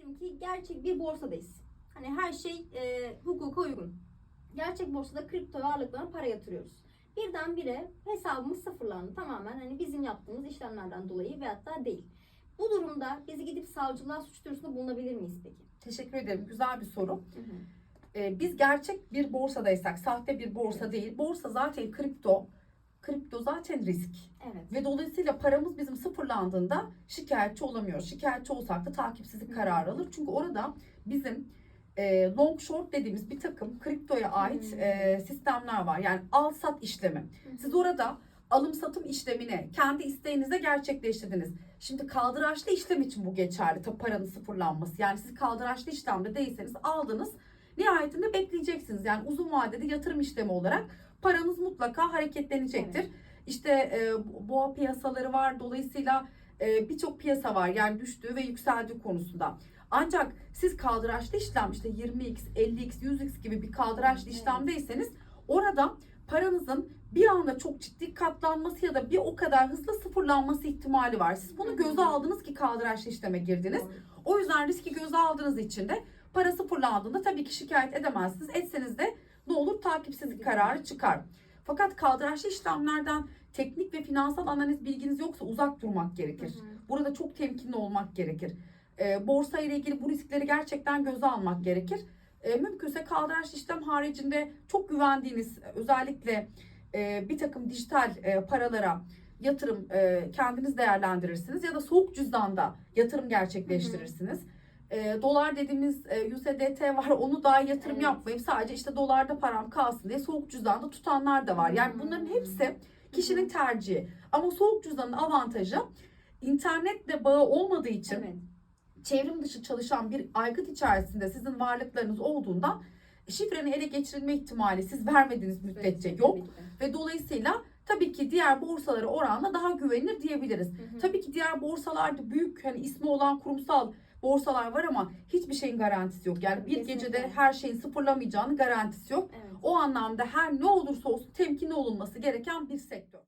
Diyelim ki gerçek bir borsadayız. Hani her şey e, hukuka uygun. Gerçek borsada kripto varlıklarına para yatırıyoruz. Birdenbire hesabımız sıfırlandı tamamen hani bizim yaptığımız işlemlerden dolayı veyahut da değil. Bu durumda bizi gidip savcılığa suç duyurusunda bulunabilir miyiz peki? Teşekkür ederim. Güzel bir soru. Hı hı. Ee, biz gerçek bir borsadaysak, sahte bir borsa değil. Borsa zaten kripto. Kripto zaten risk. Evet. Ve dolayısıyla paramız bizim sıfırlandığında şikayetçi olamıyoruz. Şikayetçi olsak da takipsizlik kararı alır. Çünkü orada bizim e, long short dediğimiz bir takım kriptoya ait Hı. e, sistemler var. Yani al sat işlemi. Siz orada alım satım işlemini kendi isteğinizle gerçekleştirdiniz. Şimdi kaldıraçlı işlem için bu geçerli. Tabi paranın sıfırlanması. Yani siz kaldıraçlı işlemde değilseniz aldınız. Nihayetinde bekleyeceksiniz. Yani uzun vadede yatırım işlemi olarak paranız mutlaka hareketlenecektir. İşte e, boğa piyasaları var. Dolayısıyla e, birçok piyasa var. Yani düştüğü ve yükseldiği konusunda. Ancak siz kaldıraçlı işlem işte 20x, 50x, 100x gibi bir kaldıraçlı Evet. işlemdeyseniz orada paranızın bir anda çok ciddi katlanması ya da bir o kadar hızlı sıfırlanması ihtimali var. Siz bunu göze aldınız ki kaldıraçlı işleme girdiniz. O yüzden riski göze aldığınız için de para sıfırlandığında tabii ki şikayet edemezsiniz. Etseniz de olur takipsizlik kararı çıkar. Fakat kaldıraçlı işlemlerden teknik ve finansal analiz bilginiz yoksa uzak durmak gerekir. Hı hı. Burada çok temkinli olmak gerekir. Ee, borsa ile ilgili bu riskleri gerçekten göze almak gerekir. Ee, mümkünse kaldıraçlı işlem haricinde çok güvendiğiniz özellikle e, bir takım dijital e, paralara yatırım e, kendiniz değerlendirirsiniz ya da soğuk cüzdanda yatırım gerçekleştirirsiniz. E, dolar dediğimiz e, USDT var onu daha yatırım Evet. yapmayıp sadece işte dolarda param kalsın diye soğuk cüzdanda tutanlar da var. Yani bunların hepsi kişinin tercihi. Ama soğuk cüzdanın avantajı internetle bağı olmadığı için Evet. çevrim dışı çalışan bir aygıt içerisinde sizin varlıklarınız olduğunda şifrenin ele geçirilme ihtimali siz vermediğiniz müddetçe yok. Ve dolayısıyla tabii ki diğer borsalara oranla daha güvenilir diyebiliriz. Hı hı. Tabii ki diğer borsalarda büyük hani ismi olan kurumsal borsalar var ama hiçbir şeyin garantisi yok. Yani bir Kesinlikle. gecede her şeyin sıfırlamayacağını garantisi yok. Evet. O anlamda her ne olursa olsun temkinli olunması gereken bir sektör.